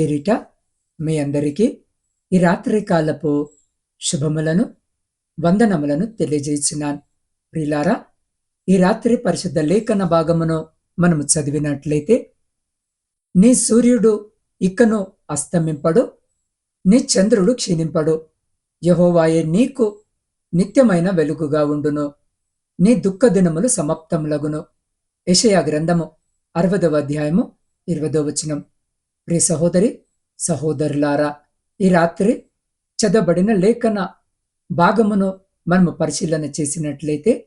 పేరిట మీ అందరికీ ఈ రాత్రి కాలపు శుభములను వందనములను తెలియజేసినాను. ప్రిలారా ఈ రాత్రి పరిశుద్ధ లేఖన భాగమును మనము చదివినట్లయితే నీ సూర్యుడు ఇక్కను అస్తమింపడు నీ చంద్రుడు క్షీణింపడు. యహోవాయే నీకు నిత్యమైన వెలుగుగా ఉండును. నీ దుఃఖ దినములు సమాప్తములగును. యషయా గ్రంథము అరవదవ అధ్యాయము ఇరవదో వచనం. ప్రియ సహోదరి సహోదరులారా ఈ రాత్రి చదవబడిన లేఖన భాగమును మనము పరిశీలన చేసినట్లయితే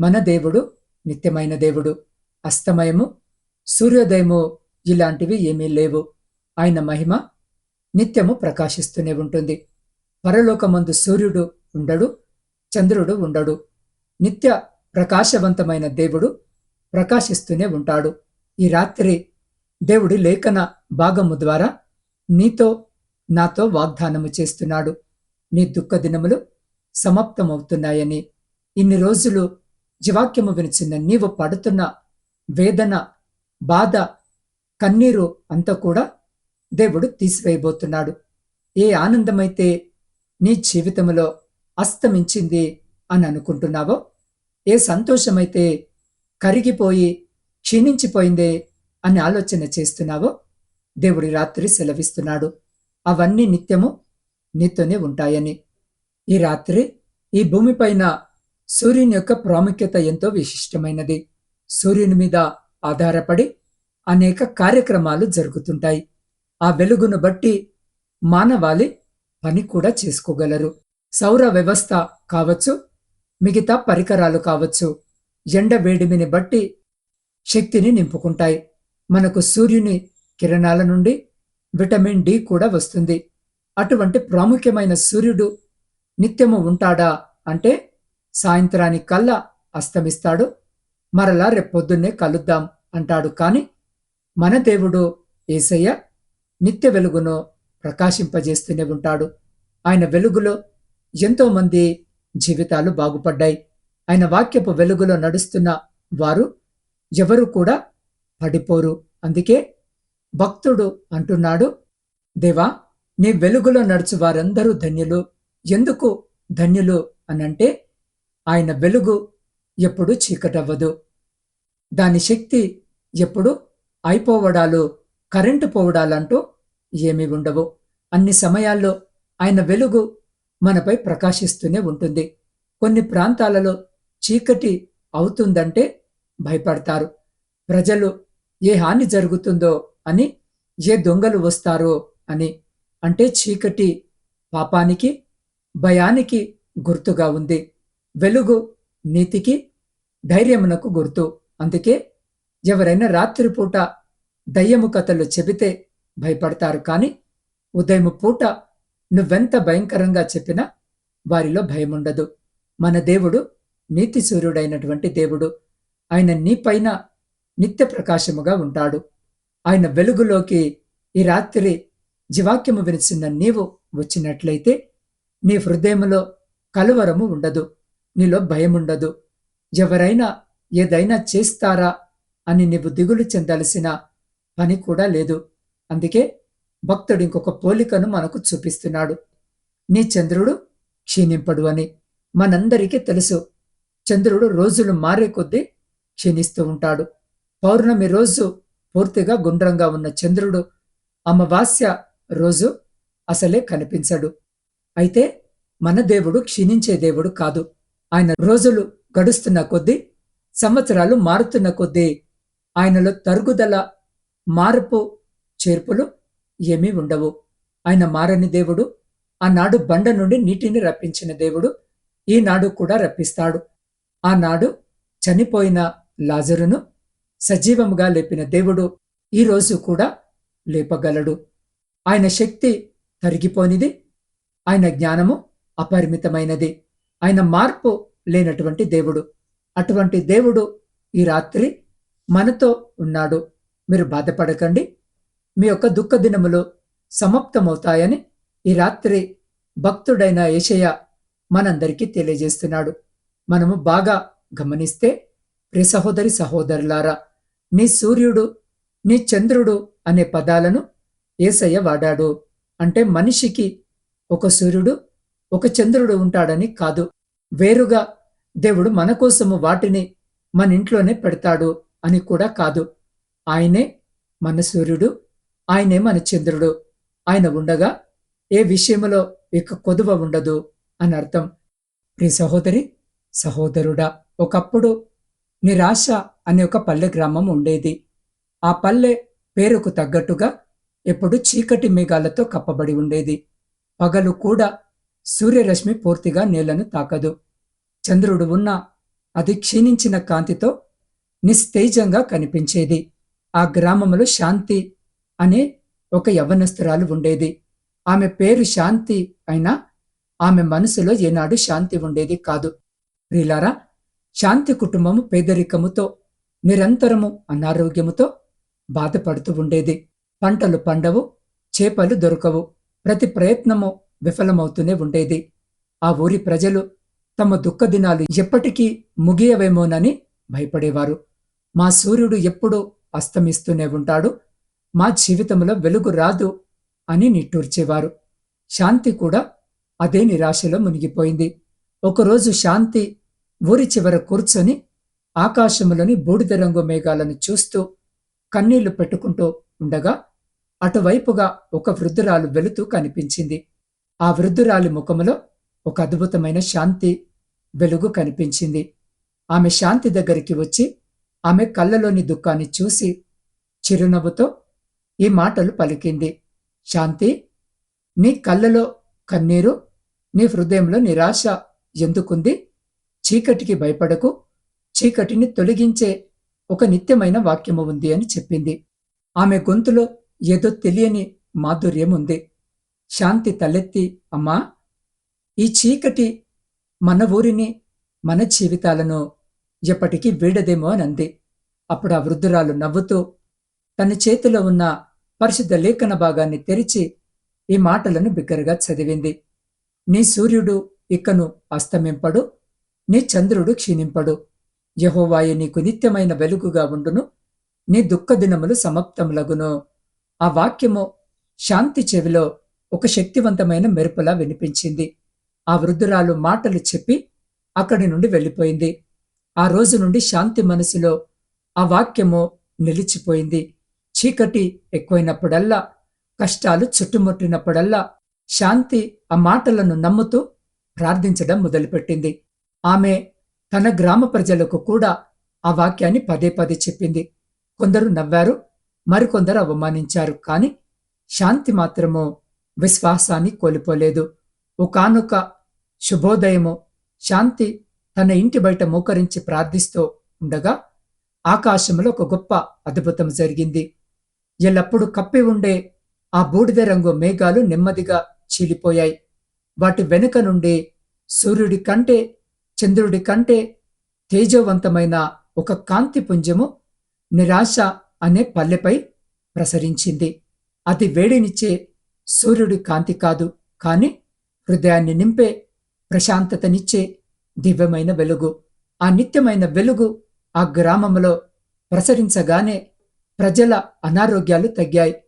మన దేవుడు నిత్యమైన దేవుడు అస్తమయము సూర్యోదయము ఇలాంటివి ఏమీ లేవు. ఆయన మహిమ నిత్యము ప్రకాశిస్తూనే ఉంటుంది. పరలోకమందు సూర్యుడు ఉండడు చంద్రుడు ఉండడు. నిత్య ప్రకాశవంతమైన దేవుడు ప్రకాశిస్తూనే ఉంటాడు. ఈ రాత్రి దేవుడి లేఖన భాగము ద్వారా నీతో నాతో వాగ్దానము చేస్తున్నాడు. నీ దుఃఖ దినములు సమాప్తమవుతున్నాయని. ఇన్ని రోజులు జీవాక్యము వినిచిన నీవు పడుతున్న వేదన బాధ కన్నీరు అంతా కూడా దేవుడు తీసివేయబోతున్నాడు. ఏ ఆనందమైతే నీ జీవితంలో అస్తమించింది అని అనుకుంటున్నావో ఏ సంతోషమైతే కరిగిపోయి క్షీణించిపోయిందే అని ఆలోచన చేస్తున్నావో? దేవుడి రాత్రి సెలవిస్తున్నాడు. అవన్నీ నిత్యము నీతోనే ఉంటాయని. ఈ రాత్రి ఈ భూమిపైన సూర్యుని యొక్క ప్రాముఖ్యత ఎంతో విశిష్టమైనది. సూర్యుని మీద ఆధారపడి అనేక కార్యక్రమాలు జరుగుతుంటాయి. ఆ వెలుగును బట్టి మానవాళి పని కూడా చేసుకోగలరు. సౌర వ్యవస్థ కావచ్చు మిగతా పరికరాలు కావచ్చు ఎండ వేడిమిని బట్టి శక్తిని నింపుకుంటాయి. మనకు సూర్యుని కిరణాల నుండి విటమిన్ డి కూడా వస్తుంది. అటువంటి ప్రాముఖ్యమైన సూర్యుడు నిత్యము ఉంటాడా అంటే సాయంత్రానికి కల్లా అస్తమిస్తాడు. మరలా రేపొద్దున్నే కలుద్దాం అంటాడు. కాని మన దేవుడు ఏసయ్య నిత్య వెలుగును ప్రకాశింపజేస్తూనే ఉంటాడు. ఆయన వెలుగులో ఎంతోమంది జీవితాలు బాగుపడ్డాయి. ఆయన వాక్యపు వెలుగులో నడుస్తున్న వారు ఎవరు కూడా పడిపోరు. అందుకే భక్తుడు అంటున్నాడు దేవా నీ వెలుగులో నడుచు వారందరూ ధన్యులు. ఎందుకు ధన్యులు అనంటే ఆయన వెలుగు ఎప్పుడు చీకటవ్వదు. దాని శక్తి ఎప్పుడు అయిపోవడాలు కరెంటు పోవడాలంటూ ఏమీ ఉండవు. అన్ని సమయాల్లో ఆయన వెలుగు మనపై ప్రకాశిస్తూనే ఉంటుంది. కొన్ని ప్రాంతాలలో చీకటి అవుతుందంటే భయపడతారు. ప్రజలు ఏ హాని జరుగుతుందో అని ఏ దొంగలు వస్తారో అని. అంటే చీకటి పాపానికి భయానికి గుర్తుగా ఉంది. వెలుగు నీతికి ధైర్యమునకు గుర్తు. అందుకే ఎవరైనా రాత్రిపూట దయ్యము కథలు చెబితే భయపడతారు కానీ ఉదయం పూట నువ్వెంత భయంకరంగా చెప్పినా వారిలో భయముండదు. మన దేవుడు నీతి సూర్యుడైనటువంటి దేవుడు. ఆయన నీపైన నిత్య ప్రకాశముగా ఉంటాడు. ఆయన వెలుగులోకి ఈ రాత్రి జీవాక్యము వినిచిన నీవు వచ్చినట్లయితే నీ హృదయములో కలువరము ఉండదు నీలో భయముండదు. ఎవరైనా ఏదైనా చేస్తారా అని నీవు దిగులు చెందాల్సిన పని కూడా లేదు. అందుకే భక్తుడు ఇంకొక పోలికను మనకు చూపిస్తున్నాడు. నీ చంద్రుడు క్షీణింపడు అని మనందరికీ తెలుసు. చంద్రుడు రోజులు మారే కొద్దీ క్షీణిస్తూ ఉంటాడు. పౌర్ణమి రోజు పూర్తిగా గుండ్రంగా ఉన్న చంద్రుడు అమావాస్య రోజు అసలే కనిపించడు. అయితే మన దేవుడు క్షీణించే దేవుడు కాదు. ఆయన రోజులు గడుస్తున్న కొద్దీ సంవత్సరాలు మారుతున్న కొద్దీ ఆయనలో తరుగుదల మార్పు చేర్పులు ఏమీ ఉండవు. ఆయన మారని దేవుడు ఆనాడు బండ నుండి నీటిని రప్పించిన దేవుడు ఈనాడు కూడా రప్పిస్తాడు. ఆనాడు చనిపోయిన లాజరును సజీవముగా లేపిన దేవుడు ఈ రోజు కూడా లేపగలడు. ఆయన శక్తి తరిగిపోనిది ఆయన జ్ఞానము అపరిమితమైనది. ఆయన మార్పు లేనటువంటి దేవుడు. అటువంటి దేవుడు ఈ రాత్రి మనతో ఉన్నాడు. మీరు బాధపడకండి. మీ యొక్క దుఃఖ దినములు సమాప్తమవుతాయని ఈ రాత్రి భక్తుడైన ఏషయ మనందరికీ తెలియజేస్తున్నాడు. మనము బాగా గమనిస్తే ప్రి సహోదరి సహోదరులారా నీ సూర్యుడు నీ చంద్రుడు అనే పదాలను ఏసయ్య వాడాడు. అంటే మనిషికి ఒక సూర్యుడు ఒక చంద్రుడు ఉంటాడని కాదు. వేరుగా దేవుడు మన కోసము వాటిని మన ఇంట్లోనే పెడతాడు అని కూడా కాదు. ఆయనే మన సూర్యుడు ఆయనే మన చంద్రుడు. ఆయన ఉండగా ఏ విషయంలో ఇక కొదువ ఉండదు అని అర్థం. ప్రియ సహోదరి సహోదరుడా ఒకప్పుడు నిరాశ అనే ఒక పల్లె గ్రామం ఉండేది. ఆ పల్లె పేరుకు తగ్గట్టుగా ఎప్పుడు చీకటి మేఘాలతో కప్పబడి ఉండేది. పగలు కూడా సూర్యరశ్మి పూర్తిగా నేలను తాకదు. చంద్రుడు ఉన్న అది క్షీణించిన కాంతితో నిస్తేజంగా కనిపించేది. ఆ గ్రామంలో శాంతి అనే ఒక యవ్వనస్తురాలు ఉండేది. ఆమె పేరు శాంతి అయినా ఆమె మనసులో ఏనాడు శాంతి ఉండేది కాదు. ప్రిలారా శాంతి కుటుంబము పేదరికముతో నిరంతరము అనారోగ్యముతో బాధపడుతూ ఉండేది. పంటలు పండవు చేపలు దొరకవు. ప్రతి ప్రయత్నము విఫలమవుతూనే ఉండేది. ఆ ఊరి ప్రజలు తమ దుఃఖ దినాలు ఎప్పటికీ ముగియవేమోనని భయపడేవారు. మా సూర్యుడు ఎప్పుడూ అస్తమిస్తూనే ఉంటాడు. మా జీవితంలో వెలుగు రాదు అని నిట్టూర్చేవారు. శాంతి కూడా అదే నిరాశలో మునిగిపోయింది. ఒకరోజు శాంతి ఊరి చివర కూర్చొని ఆకాశంలోని బూడిద రంగు మేఘాలను చూస్తూ కన్నీళ్ళు పెట్టుకుంటూ ఉండగా అటువైపుగా ఒక వృద్ధురాలు వెళుతూ కనిపించింది. ఆ వృద్ధురాలి ముఖములో ఒక అద్భుతమైన శాంతి వెలుగు కనిపించింది. ఆమె శాంతి దగ్గరికి వచ్చి ఆమె కళ్ళలోని దుఃఖాన్ని చూసి చిరునవ్వుతో ఈ మాటలు పలికింది. శాంతి నీ కళ్ళలో కన్నీరు నీ హృదయంలో నిరాశ ఎందుకుంది? చీకటికి భయపడకు చీకటిని తొలగించే ఒక నిత్యమైన వాక్యము ఉంది అని చెప్పింది. ఆమె గొంతులో ఏదో తెలియని మాధుర్యం ఉంది శాంతి తలెత్తి అమ్మా ఈ చీకటి మన ఊరిని మన జీవితాలను ఎప్పటికీ వీడదేమో అని అంది. అప్పుడు ఆ వృద్ధురాలు నవ్వుతూ తన చేతిలో ఉన్న పరిశుద్ధ లేఖన భాగాన్ని తెరిచి ఈ మాటలను బిగ్గరగా చదివింది. నీ సూర్యుడు ఇకను అస్తమింపడు నీ చంద్రుడు క్షీణింపడు. యహోవాయే నీకు నిత్యమైన వెలుగుగా ఉండును. నీ దుఃఖ దినములు సమాప్తములగును. ఆ వాక్యము శాంతి చెవిలో ఒక శక్తివంతమైన మెరుపులా వినిపించింది. ఆ వృద్ధురాలు మాటలు చెప్పి అక్కడి నుండి వెళ్ళిపోయింది. ఆ రోజు నుండి శాంతి మనసులో ఆ వాక్యము నిలిచిపోయింది. చీకటి ఎక్కువైనప్పుడల్లా కష్టాలు చుట్టుముట్టినప్పుడల్లా శాంతి ఆ మాటలను నమ్ముతూ ప్రార్థించడం మొదలుపెట్టింది. ఆమె తన గ్రామ ప్రజలకు కూడా ఆ వాక్యాన్ని పదే పదే చెప్పింది. కొందరు నవ్వారు మరికొందరు అవమానించారు కాని శాంతి మాత్రము విశ్వాసాన్ని కోల్పోలేదు. ఒకనొక శుభోదయము శాంతి తన ఇంటి బయట మోకరించి ప్రార్థిస్తూ ఉండగా ఆకాశంలో ఒక గొప్ప అద్భుతం జరిగింది. ఎల్లప్పుడూ కప్పి ఉండే ఆ బూడిద రంగు మేఘాలు నెమ్మదిగా చీలిపోయాయి. వాటి వెనుక నుండి సూర్యుడి కంటే చంద్రుడి కంటే తేజవంతమైన ఒక కాంతి పుంజము నిరాశ అనే పల్లెపై ప్రసరించింది. అది వేడినిచ్చే సూర్యుడి కాంతి కాదు కాని హృదయాన్ని నింపే ప్రశాంతతనిచ్చే దివ్యమైన వెలుగు. ఆ నిత్యమైన వెలుగు ఆ గ్రామంలో ప్రసరించగానే ప్రజల అనారోగ్యాలు తగ్గాయి.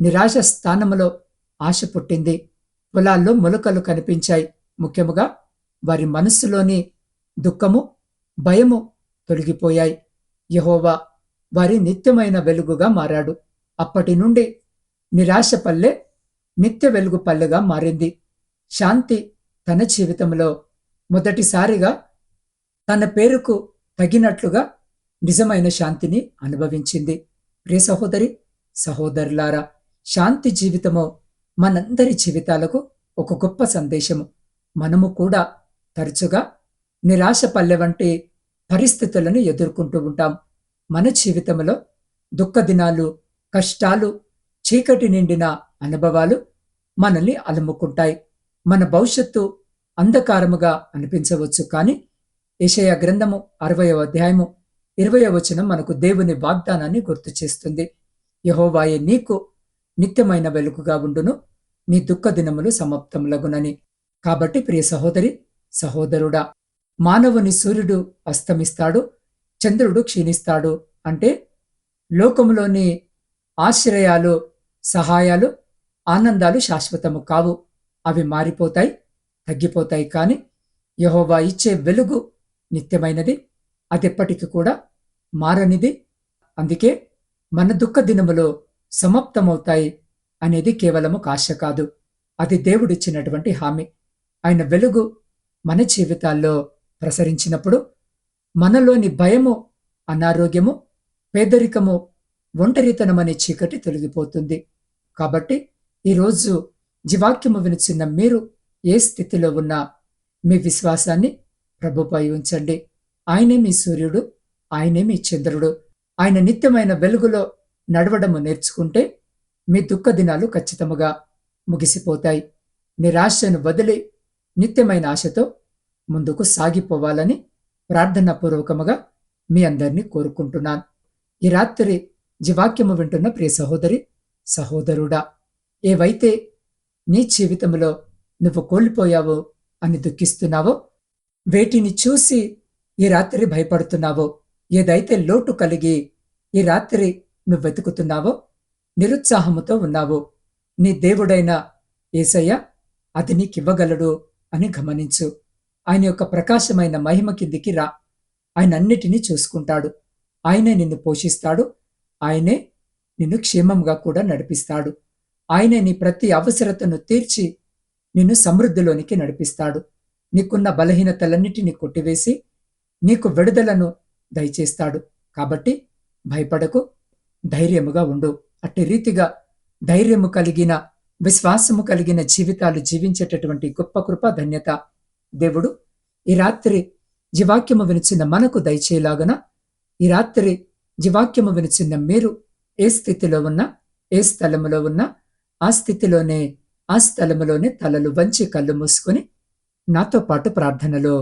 నిరాశ స్థానంలో ఆశ పుట్టింది. పొలాల్లో మొలకలు కనిపించాయి. ముఖ్యముగా వారి మనస్సులోని దుఃఖము భయము తొలగిపోయాయి. యహోవా వారి నిత్యమైన వెలుగుగా మారాడు. అప్పటి నుండి నిరాశ పల్లె నిత్య వెలుగు పల్లెగా మారింది. శాంతి తన జీవితంలో మొదటిసారిగా తన పేరుకు తగినట్లుగా నిజమైన శాంతిని అనుభవించింది. ప్రియ సహోదరి సహోదరులారా శాంతి జీవితము మనందరి జీవితాలకు ఒక గొప్ప సందేశము. మనము కూడా తరచుగా నిరాశ పల్లె వంటి పరిస్థితులను ఎదుర్కొంటూ ఉంటాం. మన జీవితంలో దుఃఖ దినాలు కష్టాలు చీకటి నిండిన అనుభవాలు మనల్ని అలుముకుంటాయి. మన భవిష్యత్తు అంధకారముగా అనిపించవచ్చు కానీ ఏషయ గ్రంథము అరవయవ అధ్యాయము ఇరవయవ వచనం మనకు దేవుని వాగ్దానాన్ని గుర్తు చేస్తుంది. యహోవాయే నీకు నిత్యమైన వెలుగుగా ఉండును. నీ దుఃఖ దినములు సమాప్తములగునని. కాబట్టి ప్రియ సహోదరి సహోదరుడా మానవుని సూర్యుడు అస్తమిస్తాడు చంద్రుడు క్షీణిస్తాడు అంటే లోకములోని ఆశ్రయాలు సహాయాలు ఆనందాలు శాశ్వతము కావు. అవి మారిపోతాయి తగ్గిపోతాయి కాని యహోవా ఇచ్చే వెలుగు నిత్యమైనది అదెప్పటికీ కూడా మారనిది. అందుకే మన దుఃఖ దినములో సమాప్తమవుతాయి అనేది కేవలము కాశ కాదు. అది దేవుడిచ్చినటువంటి హామీ. ఆయన వెలుగు మన జీవితాల్లో ప్రసరించినప్పుడు మనలోని భయము అనారోగ్యము పేదరికము ఒంటరితనం అనే చీకటి తొలగిపోతుంది. కాబట్టి ఈరోజు జీవాక్యము వినిచిన్న మీరు ఏ స్థితిలో ఉన్నా మీ విశ్వాసాన్ని ప్రభుపై ఉంచండి. ఆయనే మీ సూర్యుడు ఆయనే మీ చంద్రుడు. ఆయన నిత్యమైన వెలుగులో నడవడము నేర్చుకుంటే మీ దుఃఖ దినాలు ఖచ్చితముగా ముగిసిపోతాయి. నిరాశను వదిలి నిత్యమైన ఆశతో ముందుకు సాగిపోవాలని ప్రార్థనాపూర్వకముగా మీ అందరినీ కోరుకుంటున్నాను. ఈ రాత్రి జీవాక్యము వింటున్న ప్రియ సహోదరి సహోదరుడా ఏవైతే నీ జీవితంలో నువ్వు కోల్పోయావో అని దుఃఖిస్తున్నావో వేటిని చూసి ఈ రాత్రి భయపడుతున్నావో ఏదైతే లోటు కలిగి ఈ రాత్రి నువ్వు వెతుకుతున్నావో నిరుత్సాహముతో ఉన్నావో నీ దేవుడైన ఏసయ్య అది నీకివ్వగలడు అని గమనించు. ఆయన యొక్క ప్రకాశమైన మహిమ కిందికి రా. ఆయన అన్నిటినీ చూసుకుంటాడు. ఆయనే నిన్ను పోషిస్తాడు. ఆయనే నిన్ను క్షేమంగా కూడా నడిపిస్తాడు. ఆయనే నీ ప్రతి అవసరతను తీర్చి నిన్ను సమృద్ధిలోనికి నడిపిస్తాడు. నీకున్న బలహీనతలన్నిటినీ కొట్టివేసి నీకు విడుదలను దయచేస్తాడు. కాబట్టి భయపడకు. ధైర్యముగా ఉండు. అట్టి రీతిగా ధైర్యము కలిగిన విశ్వాసము కలిగిన జీవితాలు జీవించేటటువంటి గొప్ప కృప ధన్యత. దేవుడు ఈ రాత్రి జీవాక్యము వినిచిన మనకు దయచేలాగన ఈ రాత్రి జీవాక్యము వినిచిన మీరు ఏ స్థితిలో ఉన్నా ఏ స్థలములో ఉన్నా ఆ స్థితిలోనే ఆ స్థలములోనే తలలు వంచి కళ్ళు మూసుకొని నాతో పాటు ప్రార్థనలో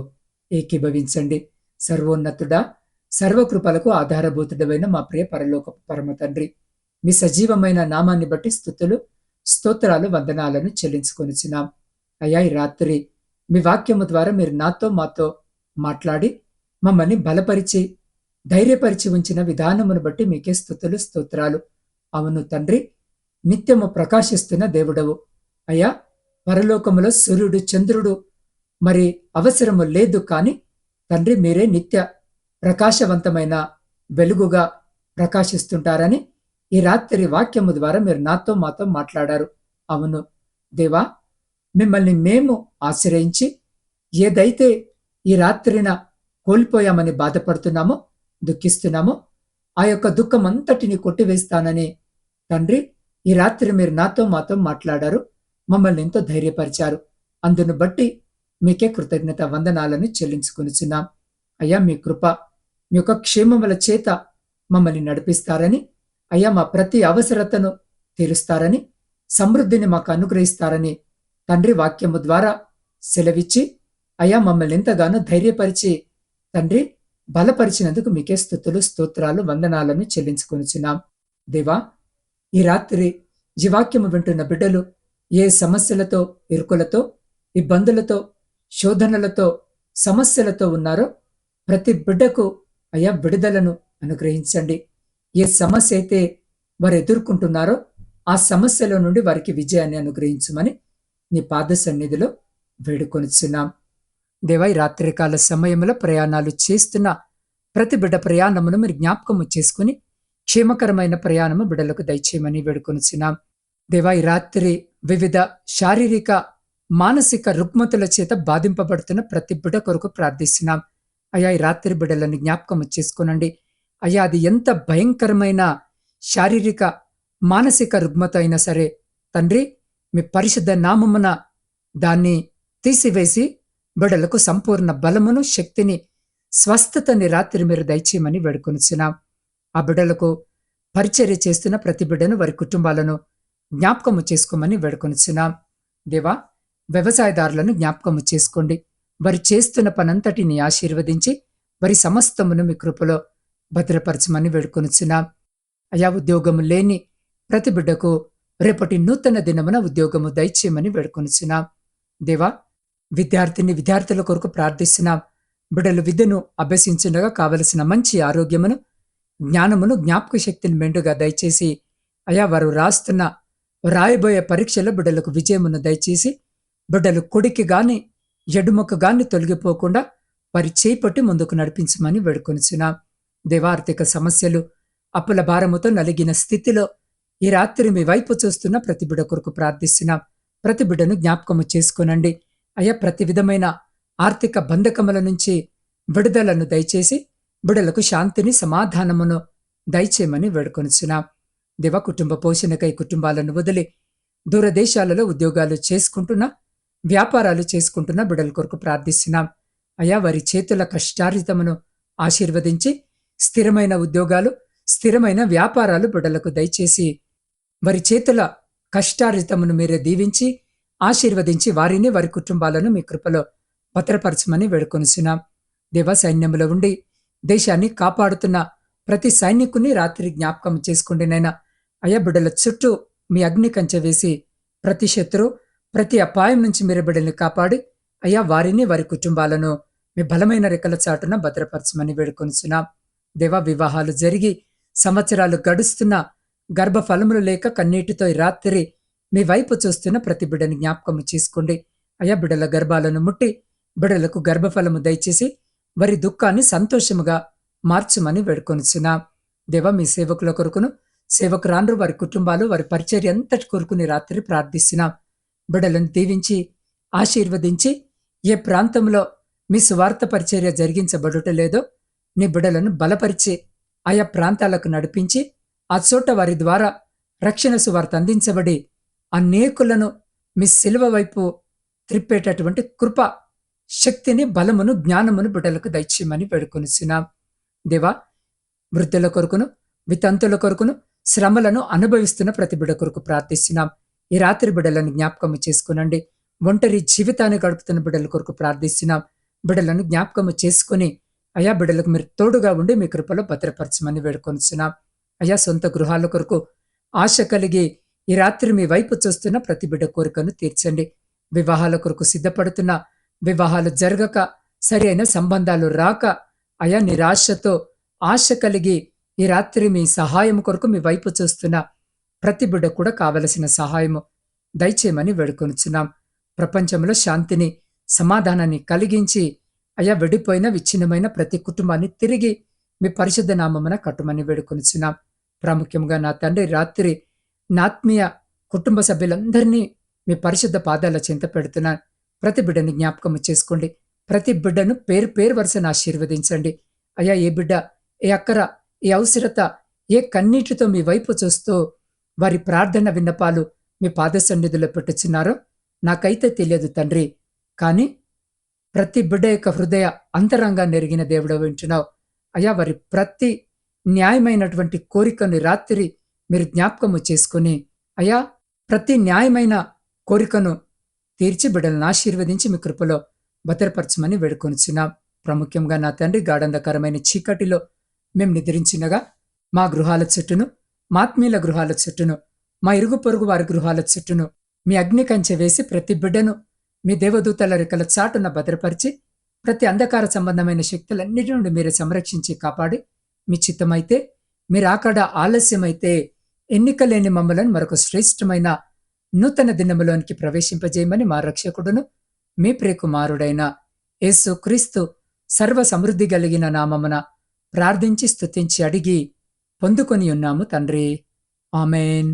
ఏకీభవించండి. సర్వోన్నతుడా సర్వకృపలకు ఆధారభూతుడమైన మా ప్రియ పరలోక పరమ తండ్రి మీ సజీవమైన నామాన్ని బట్టి స్థుతులు స్తోత్రాలు వందనాలను చెల్లించుకొనిచ్చినాం అయ్యా ఈ రాత్రి మీ వాక్యము ద్వారా మీరు నాతో మాతో మాట్లాడి మమ్మల్ని బలపరిచి ధైర్యపరిచి ఉంచిన విధానమును బట్టి మీకే స్థుతులు స్తోత్రాలు. అవును తండ్రి నిత్యము ప్రకాశిస్తున్న దేవుడవు. అయ్యా పరలోకములో సూర్యుడు చంద్రుడు మరి అవసరము లేదు కానీ తండ్రి మీరే నిత్య ప్రకాశవంతమైన వెలుగుగా ప్రకాశిస్తుంటారని ఈ రాత్రి వాక్యము ద్వారా మీరు నాతో మాతో మాట్లాడారు. అవును దేవా మిమ్మల్ని మేము ఆశ్రయించి ఏదైతే ఈ రాత్రిన కోల్పోయామని బాధపడుతున్నామో దుఃఖిస్తున్నామో ఆ యొక్క దుఃఖం అంతటిని కొట్టివేస్తానని తండ్రి ఈ రాత్రి మీరు నాతో మాతో మాట్లాడారు మమ్మల్ని ఎంతో ధైర్యపరిచారు. అందును బట్టి మీకే కృతజ్ఞత వందనాలను చెల్లించుకొనిచున్నాం. అయ్యా మీ కృప మీ యొక్క క్షేమముల చేత మమ్మల్ని నడిపిస్తారని అయ్యా మా ప్రతి అవసరతను తీరుస్తారని సమృద్ధిని మాకు అనుగ్రహిస్తారని తండ్రి వాక్యము ద్వారా సెలవిచ్చి అయ్యా మమ్మల్ని ఎంతగానో ధైర్యపరిచి తండ్రి బలపరిచినందుకు మీకే స్థుతులు స్తోత్రాలు వందనాలను చెల్లించుకొనిచున్నాం. దేవా ఈ రాత్రి జీవాక్యము వింటున్న బిడ్డలు ఏ సమస్యలతో ఇరుకులతో ఇబ్బందులతో శోధనలతో సమస్యలతో ఉన్నారో ప్రతి బిడ్డకు అయా విడుదలను అనుగ్రహించండి. ఏ సమస్య అయితే వారు ఎదుర్కొంటున్నారో ఆ సమస్యలో నుండి వారికి విజయాన్ని అనుగ్రహించమని నీ పాద సన్నిధిలో వేడుకొనిచున్నాం. దేవా ఈ రాత్రికాల సమయంలో ప్రయాణాలు చేస్తున్న ప్రతి బిడ్డ ప్రయాణమును మీరు జ్ఞాపకము చేసుకుని క్షేమకరమైన ప్రయాణము బిడ్డలకు దయచేయమని వేడుకొనిచున్నాం. దేవా ఈ రాత్రి వివిధ శారీరక మానసిక రుగ్మతుల చేత బాధింపబడుతున్న ప్రతి బిడ్డ కొరకు ప్రార్థిస్తున్నాం. అయ్యా ఈ రాత్రి బిడ్డలను జ్ఞాపకం చేసుకునండి. అయ్యా అది ఎంత భయంకరమైన శారీరక మానసిక రుగ్మత అయినా సరే తండ్రి మీ పరిశుద్ధ నామమున దాన్ని తీసివేసి బిడలకు సంపూర్ణ బలమును శక్తిని స్వస్థతని రాత్రి మీరు దయచేయమని వేడుకొనిచున్నాం. ఆ బిడలకు పరిచర్య చేస్తున్న ప్రతి బిడ్డను వారి కుటుంబాలను జ్ఞాపకము చేసుకోమని వేడుకొనిచున్నాం. దేవా వ్యవసాయదారులను జ్ఞాపకము చేసుకోండి. వారు చేస్తున్న పనంతటిని ఆశీర్వదించి వారి సమస్తమును మీ కృపలో భద్రపరచమని వేడుకొనిచున్నాం. అయా ఉద్యోగము లేని ప్రతి బిడ్డకు రేపటి నూతన దినమున ఉద్యోగము దయచేయమని వేడుకొనిచున్నాం. దేవా విద్యార్థిని విద్యార్థుల కొరకు ప్రార్థిస్తున్నాం. బిడలు విద్యను అభ్యసించుండగా కావలసిన మంచి ఆరోగ్యమును జ్ఞానమును జ్ఞాపక శక్తిని మెండుగా దయచేసి అయా వారు రాస్తున్న రాయబోయే పరీక్షలో బిడ్డలకు విజయమును దయచేసి బిడ్డలు కొడికి గాని ఎడుమకు గాని తొలగిపోకుండా వారి చేపట్టి ముందుకు నడిపించమని వేడుకొనిచున్నాం. దేవార్థిక సమస్యలు అప్పుల భారముతో నలిగిన స్థితిలో ఈ రాత్రి మీ వైపు చూస్తున్న ప్రతి బిడ కొరకు ప్రార్థిస్తున్నాం ప్రతి బిడ్డను జ్ఞాపకము చేసుకునండి. అయ్యా ప్రతి విధమైన ఆర్థిక బంధకముల నుంచి విడుదలను దయచేసి బిడలకు శాంతిని సమాధానమును దయచేయమని వేడుకొనిచున్నాం. దివ కుటుంబ పోషణకై కుటుంబాలను వదిలి దూరదేశాలలో ఉద్యోగాలు చేసుకుంటున్న వ్యాపారాలు చేసుకుంటున్న బిడల కొరకు ప్రార్థిస్తున్నాం. అయా వారి చేతుల కష్టార్జితమును ఆశీర్వదించి స్థిరమైన ఉద్యోగాలు స్థిరమైన వ్యాపారాలు బిడలకు దయచేసి వారి చేతుల కష్టార్జితమును మీరే దీవించి ఆశీర్వదించి వారిని వారి కుటుంబాలను మీ కృపలో భద్రపరచమని వేడుకొనిచున్నాం. దేవ సైన్యములో ఉండి దేశాన్ని కాపాడుతున్న ప్రతి సైనికుని రాత్రి జ్ఞాపకం చేసుకుండినైనా అయ్యా బిడ్డల చుట్టూ మీ అగ్ని కంచె వేసి ప్రతి శత్రు ప్రతి అపాయం నుంచి మీరు బిడ్డల్ని కాపాడి అయ్యా వారిని వారి కుటుంబాలను మీ బలమైన రెక్కల చాటున భద్రపరచమని వేడుకొనిచున్నాం. దేవ వివాహాలు జరిగి సంవత్సరాలు గడుస్తున్న గర్భఫలములు లేక కన్నీటితో ఈ రాత్రి మీ వైపు చూస్తున్న ప్రతి బిడ్డని జ్ఞాపకము చేసుకోండి. అయా బిడల గర్భాలను ముట్టి బిడలకు గర్భఫలము దయచేసి వారి దుఃఖాన్ని సంతోషముగా మార్చమని వేడుకొనిచున్నాం. దేవ మీ సేవకుల కొరకును సేవకురాండ్రు వారి కుటుంబాలు వారి పరిచర్య అంతటి కొరకుని రాత్రి ప్రార్థిస్తున్నాం. బిడలను దీవించి ఆశీర్వదించి ఏ ప్రాంతంలో మీ సువార్త పరిచర్య జరిగించబడుటలేదో నీ బిడలను బలపరిచి ఆయా ప్రాంతాలకు నడిపించి ఆ చోట వారి ద్వారా రక్షణ సువార్త అందించబడి అనేకులను మీ శిలువ వైపు త్రిప్పేటటువంటి కృప శక్తిని బలమును జ్ఞానమును బిడ్డలకు దయచేయమని వేడుకొనిస్తున్నాం దేవా వృద్ధుల కొరకును వితంతుల కొరకును శ్రమలను అనుభవిస్తున్న ప్రతి బిడ్డ కొరకు ప్రార్థిస్తున్నాం. ఈ రాత్రి బిడ్డలను జ్ఞాపకము చేసుకునండి. ఒంటరి జీవితాన్ని గడుపుతున్న బిడ్డల కొరకు ప్రార్థిస్తున్నాం. బిడ్డలను జ్ఞాపకము చేసుకుని అయా బిడ్డలకు మీరు తోడుగా ఉండి మీ కృపలో భద్రపరచమని వేడుకొనిస్తున్నాం అయా సొంత గృహాల కొరకు ఆశ కలిగి ఈ రాత్రి మీ వైపు చూస్తున్న ప్రతి బిడ్డ కోరికను తీర్చండి. వివాహాల కొరకు సిద్ధపడుతున్న వివాహాలు జరగక సరి అయిన సంబంధాలు రాక అయా నిరాశతో ఆశ కలిగి ఈ రాత్రి మీ సహాయం కొరకు మీ వైపు చూస్తున్న ప్రతి బిడ్డ కూడా కావలసిన సహాయము దయచేయమని వేడుకొనిచున్నాం. ప్రపంచంలో శాంతిని సమాధానాన్ని కలిగించి అయా వెడిపోయిన విచ్ఛిన్నమైన ప్రతి కుటుంబాన్ని తిరిగి మీ పరిశుద్ధ నామమున కట్టుమని వేడుకొనిచున్నాం. ప్రాముఖ్యంగా నా తండ్రి రాత్రి నాత్మీయ కుటుంబ సభ్యులందరినీ మీ పరిశుద్ధ పాదాల చింత పెడుతున్నాను ప్రతి బిడ్డని జ్ఞాపకం చేసుకోండి. ప్రతి బిడ్డను పేరు పేరు వరుసను ఆశీర్వదించండి. అయ్యా ఏ బిడ్డ ఏ అక్కర ఏ అవసరత ఏ కన్నీటితో మీ వైపు చూస్తూ వారి ప్రార్థన విన్నపాలు మీ పాద సన్నిధిలో పెట్టుచున్నారో నాకైతే తెలియదు తండ్రి. కానీ ప్రతి బిడ్డ యొక్క హృదయ అంతరంగా నెరిగిన దేవుడు వింటున్నావు. అయ్యా వారి ప్రతి న్యాయమైనటువంటి కోరికను రాత్రి మీరు జ్ఞాపకము చేసుకుని అయ్యా ప్రతి న్యాయమైన కోరికను తీర్చి బిడ్డలను ఆశీర్వదించి మీ కృపలో భద్రపరచమని వేడుకొనిచున్నాం. ప్రాముఖ్యంగా నా తండ్రి గాఢంధకరమైన చీకటిలో మేము నిద్రించినగా మా గృహాల చుట్టూను మాత్మీల గృహాల చుట్టూను మా ఇరుగు పొరుగు వారి గృహాల చుట్టూను మీ అగ్ని కంచె వేసి ప్రతి బిడ్డను మీ దేవదూతల రెక్కల చాటున భద్రపరిచి ప్రతి అంధకార సంబంధమైన శక్తులన్నిటి నుండి మీరు సంరక్షించి కాపాడి మీ చిత్తమైతే మీరు అక్కడ ఆలస్యమైతే ఎన్నికలేని మమ్మలను మరొక శ్రేష్టమైన నూతన దినములోనికి ప్రవేశింపజేయమని మా రక్షకుడును మీ ప్రియకుమారుడైన యేసు క్రీస్తు సర్వ సమృద్ధి కలిగిన నామమున ప్రార్థించి స్తుతించి అడిగి పొందుకొని ఉన్నాము తండ్రి. ఆమెన్.